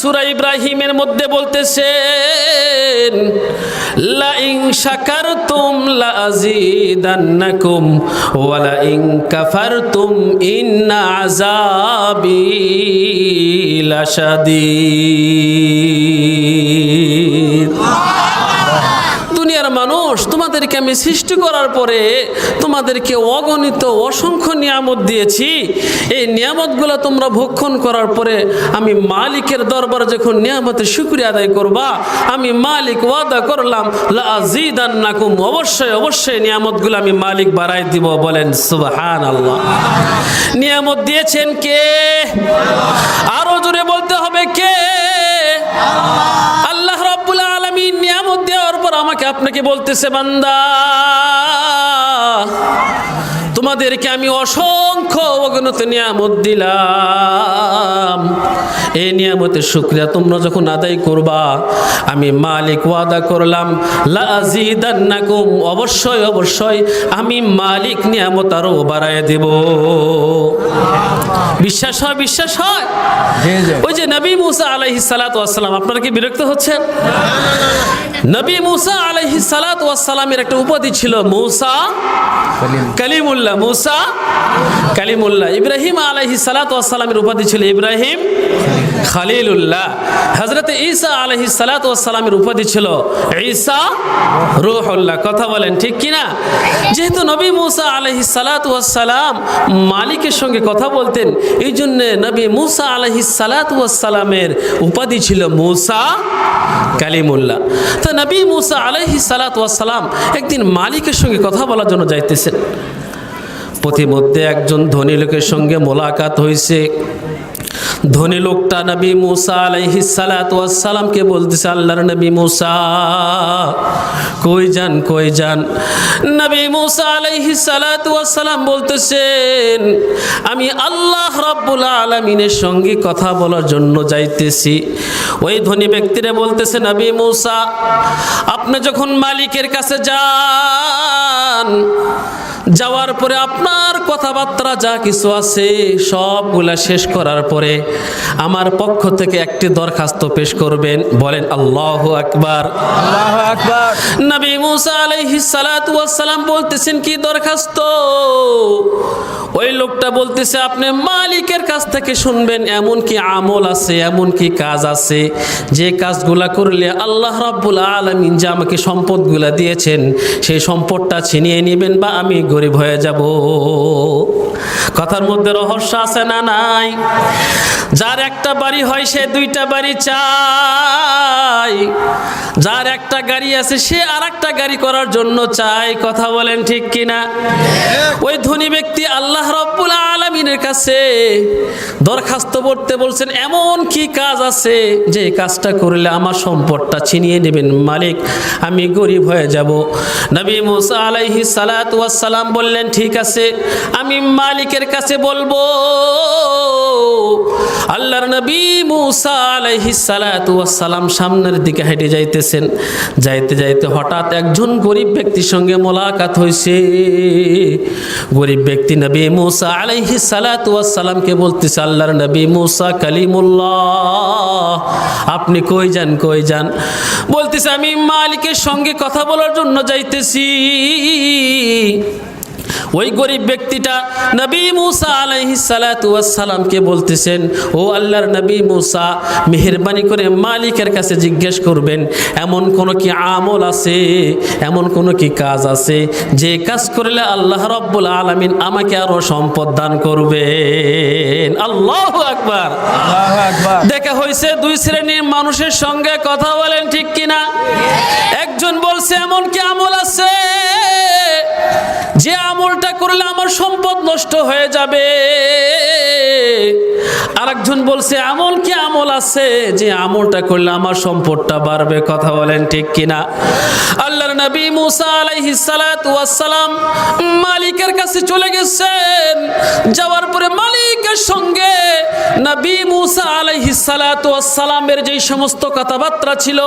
সুরা ইব্রাহিমের মধ্যে বলতেছে লা ইন শাকারতুম লা আযীদান্নাকুম ওয়া লা ইন কাফারতুম ইন্না আযাবি লাশাদীদ। দুনিয়ার মানুষ, তোমাদেরকে আমি সৃষ্টি করার পরে তোমাদেরকে অগণিত অসংখ্য নিয়ামত দিয়েছি। এই নিয়ামতগুলো তোমরা ভক্ষণ করার পরে আমি মালিকের দরবার যখন নিয়ামতের শুক্রিয়া আদায় করবা, আমি মালিক ওয়াদা করলাম লাজিদান্নাকুম অবশ্যই অবশ্যই নিয়ামতগুলো আমি মালিক বাড়াই দিব, বলেন সুবহান আল্লাহ নিয়ামত দিয়েছেন কে? আরও জোরে বলতে হবে কে? আল্লাহ আমাকে আপনাকে বলতেছে বান্দা। তোমাদেরকে আমি অসংখ্য অগণত নিয়ামত দিলাম। এই নিয়ামতের শুক্রিয়া তোমরা যখন আদায় করবা আমি মালিক ওয়াদা করলাম লাজিদান্নাকুম অবশ্যই অবশ্যই আমি মালিক নিয়ামত আরও বাড়ায় দেব। বিশ্বাস হয় বিশ্বাস হয়? ওই যে নবী মুসা আলাইহি সালাত ওয়াসালাম আপনারা কি বিরক্ত হচ্ছেন? নবী মুসা আলাইহি সালাত ওয়াসালামের একটা উপাধি ছিল মুসা কলিম। কালিমুল্লাহ মুসা কালিমুল্লাহ। ইব্রাহিম আলাইহি সালাত ওয়াসালামের উপাধি ছিল ইব্রাহিম খালিলুল্লাহ। হযরত ঈসা আলাইহি সালাত ওয়াসালামের উপাধি ছিল ঈসা রূহুল্লাহ। কথা বলেন, ঠিক কি না যেহেতু নবী মুসা আলাইহি সালাত ওয়াসালাম মালিকের সঙ্গে কথা বলতেন এই জন্য নবী মুসা আলাইহি সালাত ওয়াসালামের উপাধি ছিল মুসা কালিমুল্লাহ। তো নবী মুসা আলাইহি সালাত ওয়াসালাম একদিন মালিকের সঙ্গে কথা বলার জন্য যাইতেছেন। পথিমধ্যে একজন ধনী লোকের সঙ্গে মোলাকাত হয়েছে। ধনী লোকটা নবী মুসা আলাইহি সালাতামকে বলতেছে, আল্লাহর নবী মুসা, কই যান কই যান? নবী মুসা আলাইহি সালাতাম বলতেছেন, আমি আল্লাহ রাব্বুল আলামিনের সঙ্গে কথা বলার জন্য যাইতেছি। ওই ধনী ব্যক্তিরা বলতেছে, নবী মুসা, আপনি যখন মালিকের কাছে যান যাওয়ার পরে আপনার কথাবার্তা যা কিছু আছে সবগুলা শেষ করার পরে আমার পক্ষ থেকে একটি দরখাস্ত পেশ করবেন। বলেন আল্লাহ আকবার। নবী মুসা আলাইহি সালাতু ওয়াসসালাম বলতেছেন কি দরখাস্ত? ওই লোকটা বলতেছে আপনি মালিকের কাছ থেকে শুনবেন এমন কি আমল আছে এমন কি কাজ আছে। যে কাজগুলা করলে আল্লাহ রাব্বুল আলামিন যে আমাকে সম্পদগুলা দিয়েছেন সেই সম্পদটা ছিনিয়ে নেবেন বা আমি গরিব হয়ে যাব। কথার মধ্যে রহস্য আছে না নাই? যার একটা বাড়ি হয়, সে দুইটা বাড়ি চায়। যার একটা গাড়ি আছে, সে আর একটা গাড়ি করার জন্য চায়। কথা বলেন ঠিক কিনা? ওই ধনী ব্যক্তি আল্লাহ রব্বুল আলমিনের কাছে দরখাস্ত করতে বলছেন, এমন কি কাজ আছে যে কাজটা করলে আমার সম্পদটা ছিনিয়ে নেবেন? মালিক, আমি গরিব হয়ে যাব। নবী মুসা আলাইহি সালাম বললেন, ঠিক আছে, আমি মালিকের কাছে বলব, আল্লাহর নবী মুসা সালাম সামনের দিকে হেঁটে যাইতেছেন। যাইতে যাইতে হঠাৎ একজন গরিব ব্যক্তির সঙ্গে মোলাকাত হয়েছে গরিব ব্যক্তি নবী মুসা আলাইহি সালাতু সালামকে বলতেছে, আল্লাহর নবী মুসা কালিমুল্লাহ, আপনি কই যান কই যান? বলতেছে, আমি মালিকের সঙ্গে কথা বলার জন্য যাইতেছি। ওই গরিব ব্যক্তিটা নবী মুসা আলাইহি সালাতামকে বলতেছেন ও আল্লাহর নবী মুসা মেহরবানি করে মালিকের কাছে জিজ্ঞেস করবেন এমন কোনো কি আমল আছে? এমন কোনো কি কাজ আছে? যে কাজ করলে আল্লাহ রব্বুল আলামিন আমাকে আরও সম্পদ দান করবেন। আল্লাহ আকবার। আল্লাহু আকবার। দেখা হয়েছে দুই শ্রেণির মানুষের সঙ্গে কথা বলেন ঠিক কিনা? একজন বলছে এমন কি আমল আছে? যে আমলটা করলে আমার সম্পদ নষ্ট হয়ে যাবে। আরেকজন বলছে, আমল কি আমল আছে? যে আমলটা করলে আমার সম্পদটা বাড়বে, কথা বলেন ঠিক কিনা? আল্লাহর নবী মুসা আলাইহিস সালাতু ওয়াস সালাম মালিকের কাছে চলে গেছেন। যাওয়ার পরে মালিকের সঙ্গে নবী মুসা আলাইহিস সালাতু ওয়াস সালামের যেই সমস্ত কথাবার্তা ছিল,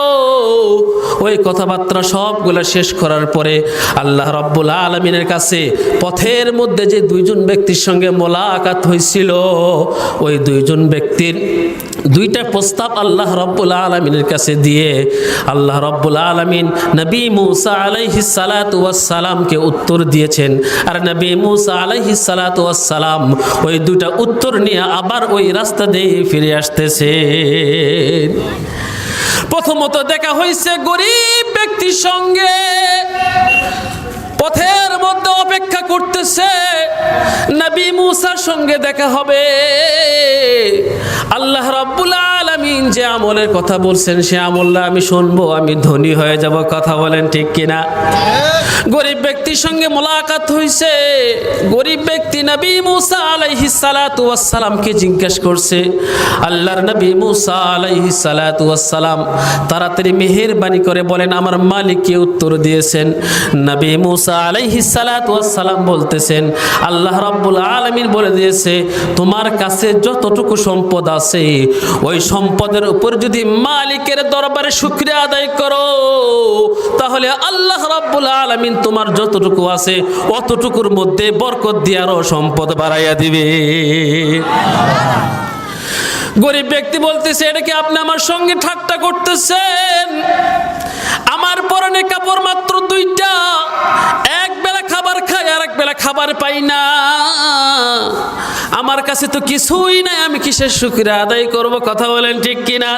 ওই কথাবার্তা সবগুলো শেষ করার পরে আল্লাহ রাব্বুল আলামিনের কাছে পথের মধ্যে যে দুইজন ব্যক্তির সঙ্গে মোলাকাত হয়েছিল, ওই দুই দুইজন ব্যক্তির দুইটা প্রস্তাব আল্লাহ রব্বুল আলমিনের কাছে দিয়ে আল্লাহ রব্বুল আলমিন নবী মুসা আলাইহি সালাতামকে উত্তর দিয়েছেন। আর নবী মুসা আলাইহি সালাতাম ওই দুইটা উত্তর নিয়ে আবার ওই রাস্তা দিয়ে ফিরে আসতেছে। প্রথমত দেখা হয়েছে গরিব ব্যক্তির সঙ্গে পথের মধ্যে অপেক্ষা করতেছে। নবী মুসার সঙ্গে দেখা হবে। আল্লাহ রাব্বুল আলামিন যে আমলের কথা বলছেন, সে আমলটা আমি শুনব, আমি ধনী হয়ে যাব, কথা বলেন ঠিক কিনা? গরিব ব্যক্তির সঙ্গে মোলাকাত হয়েছে গরিব ব্যক্তি নবী মুসা আলাইহি সালাতু ওয়াসসালামকে জিজ্ঞেস করছে, আল্লাহর নবী মুসা আলাইহি সালাতু ওয়াসসালাম তাড়াতাড়ি মেহেরবানি করে বলেন, আমার মালিককে উত্তর দিয়েছেন? নবী মুসা আলাইহি সালাতু ওয়াসসালাম বলতেছেন, আল্লাহ রাব্বুল আলামিন বলে দিয়েছে, তোমার কাছে যতটুকু সম্পদ আছে, ওই সম্পদের উপর যদি মালিকের দরবারে শুকরিয়া আদায় করো, তাহলে আল্লাহ রাব্বুল আলামিন তোমার যতটুকু আছে অতটুকুর মধ্যে বরকত দিয়ে আরও সম্পদ বাড়াইয়া দিবে। গরিব ব্যক্তি বলতেছে, এটা কি আপনি আমার সঙ্গে ঠাট্টা করতেছেন? আমার পরনে কাপড় মাত্র দুইটা খাবার খাই আর এক বেলা খাবার পাই না। আমার কাছে তো কিছুই নাই, আমি কিসের শুক্রিয়া আদায় করব? কথা বলেন ঠিক কিনা?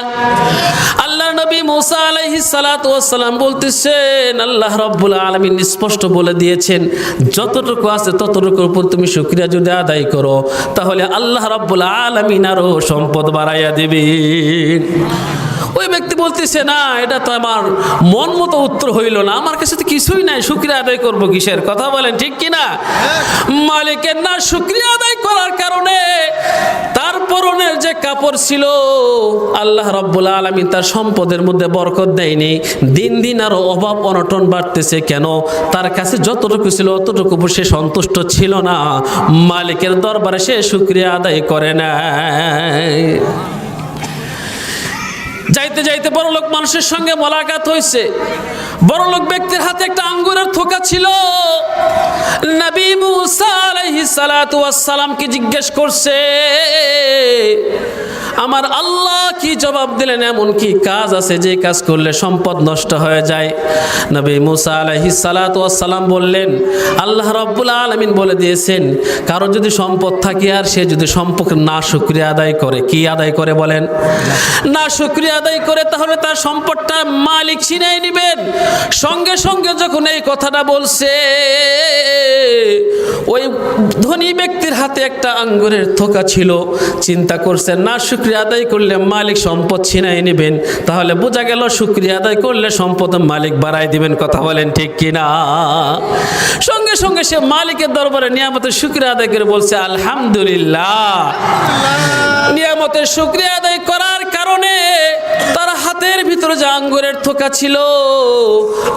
আল্লাহ নবী মুসা আলাইহিস সালাতু ওয়াসসালাম বলতেছেন, আল্লাহ রাব্বুল আলামিন স্পষ্ট বলে দিয়েছেন, যতটুকু আছে ততটুকুর উপর তুমি শুক্রিয়া যদি আদায় করো, তাহলে আল্লাহ রাব্বুল আলামিন আরও সম্পদ বাড়াইয়া দিবে ওই ব্যক্তি বলতেছে, না, এটা তো আমার মন মতো উত্তর হইল না। আমার কাছে তো কিছুই নাই, শুক্রিয়া আদায় করব কিসের? কথা বলেন, ঠিক কিনা মালিকের না শুক্রিয়া আদায় করার কারণে তার পরনের যে কাপড় ছিল, আল্লাহ রব্বুল আলমী তার সম্পদের মধ্যে বরকত দেয়নি। দিন দিন আরও অভাব অনটন বাড়তেছে। কেন? তার কাছে যতটুকু ছিল অতটুকু সে সন্তুষ্ট ছিল না। মালিকের দরবারে সে শুক্রিয়া আদায় করে না যাইতে যাইতে বড় লোক মানুষের সঙ্গে মোলাকাত হয়েছে বড় লোক ব্যক্তির হাতে একটা আঙ্গুরের থোকা ছিল। আলাইহিস সালাতু ওয়াস সালামকে জিজ্ঞেস করছে? আমার আল্লাহ কি জবাব দিলেন? এমন কি কাজ আছে যে কাজ করলে সম্পদ নষ্ট হয়ে যায়? নবী মুসা আলাইহিস সালাতু ওয়াস সালাম বললেন, আল্লাহ রাব্বুল আলামিন বলে দিয়েছেন কারও যদি সম্পদ থাকে আর সে যদি সম্পদ না শুকরিয়া আদায় করে, কি আদায় করে বলেন? না শুকরিয়া আদায় করে, তাহলে তার সম্পদটা মালিক ছিনাই নেবেন। সঙ্গে সঙ্গে যখন এই কথাটা বলছে, ওই ধনী ব্যক্তির হাতে একটা আঙ্গুরের থোকা ছিল। চিন্তা করছে না, শুক্রিয়া আদায় করলে মালিক সম্পদ ছিনাই নেবেন। তাহলে বোঝা গেল শুক্রিয়া আদায় করলে সম্পদ মালিক বাড়াই দিবেন। কথা বলেন ঠিক কিনা? সঙ্গে সঙ্গে সে মালিকের দরবারে নিয়ামতের শুক্রিয়া আদায় করে বলছে, আলহামদুলিল্লাহ। নিয়ামতের শুক্রিয়া আদায় করার কারণে তার হাতের ভিতরে যে আঙ্গুরের থোকা ছিল,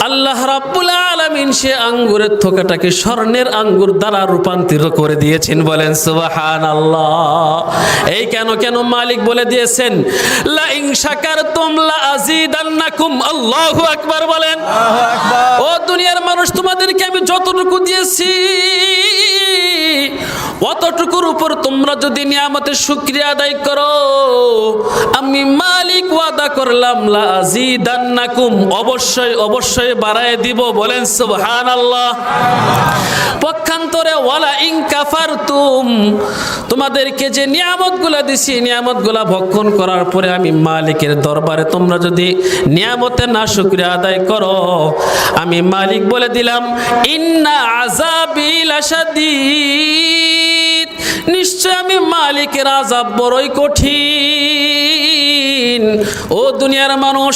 আল্লাহ রাব্বুল আলামিন সে আঙ্গুরের থোকাটাকে স্বর্ণের আঙ্গুর দ্বারা রূপান্তরিত করে দিয়েছেন। বলেন সুবাহান এই কেন কেন মালিক বলে দিয়েছেন? লা ইন শাকারতুম লা আজিদান্নাকুম আল্লাহু আকবার। বলেন ও দুনিয়ার মানুষ তোমাদেরকে আমি যতটুকু দিয়েছি অতটুকুর উপর তোমরা যদি নিয়ামতের শুক্রিয়া আদায় করো, আমি মালিক ওয়াদা করলাম, লা আযীদান্নাকুম, অবশ্যই অবশ্যই বাড়ায় দিব, বলেন সুবহানাল্লাহ। পক্ষান্তরে ওয়ালা ইন কাফারতুম, তোমাদেরকে যে নিয়ামতগুলা দিছি, নিয়ামতগুলা ভক্ষণ করার পরে আমি মালিকের দরবারে তোমরা যদি নিয়ামতের না শুক্রিয়া আদায় করো, আমি মালিক বলে দিলাম, ইন্না আযাবিল আশাদীদ নিশ্চয় আমি মালিকের আজাব বড়ই কঠিন। ও দুনিয়ার মানুষ,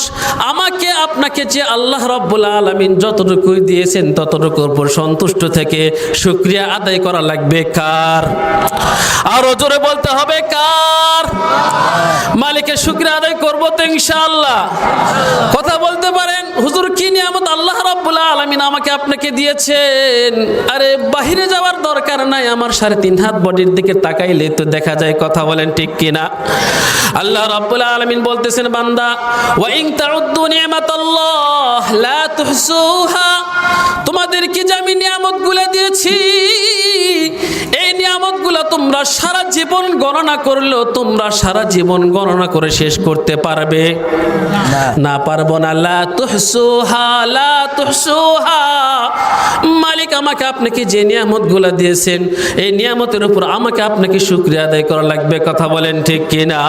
আমাকে, আপনাকে যে আল্লাহ রব্বুল আলমিন যতটুকু দিয়েছেন ততটুকুর উপর সন্তুষ্ট থেকে শুক্রিয়া আদায় করা লাগবে। কার? আরও জোরে বলতে হবে, কার? মালিকের শুক্রিয়া আদায় করব তো ইনশাআল্লাহ। কথা বলতে পারেন, হুজুর, কি নিয়ামত আল্লাহ রাব্বুল আলামিন আমাকে আপনাকে দিয়েছেন? আরে, বাহিরে যাওয়ার দরকার নাই, আমার সাড়ে তিন হাত বডির দিকে তাকাইলে তো দেখা যায় কথা বলেন ঠিক কিনা। আল্লাহ রাব্বুল আলামিন বলতেছেন বান্দা ওয়া ইন তাউদ্দু নিয়ামাতাল্লাহ লা তুহসুহা তোমাদেরকে যে আমি নিয়ামতগুলো দিয়েছি এই নিয়ামত নিয়ামতগুলো তোমরা সারা জীবন গণনা করলেও তোমরা সারা জীবন গণনা করে শেষ করতে পারবে। না। না পারব না। লা তুহসুহা লা তুহসুহা মালিক আমাকে আপনাকে যে নিয়ামতগুলো দিয়েছেন এই নিয়ামতের উপর আমাকে আপনাকে শুক্রিয়া আদায় করা লাগবে। কথা বলেন ঠিক কিনা?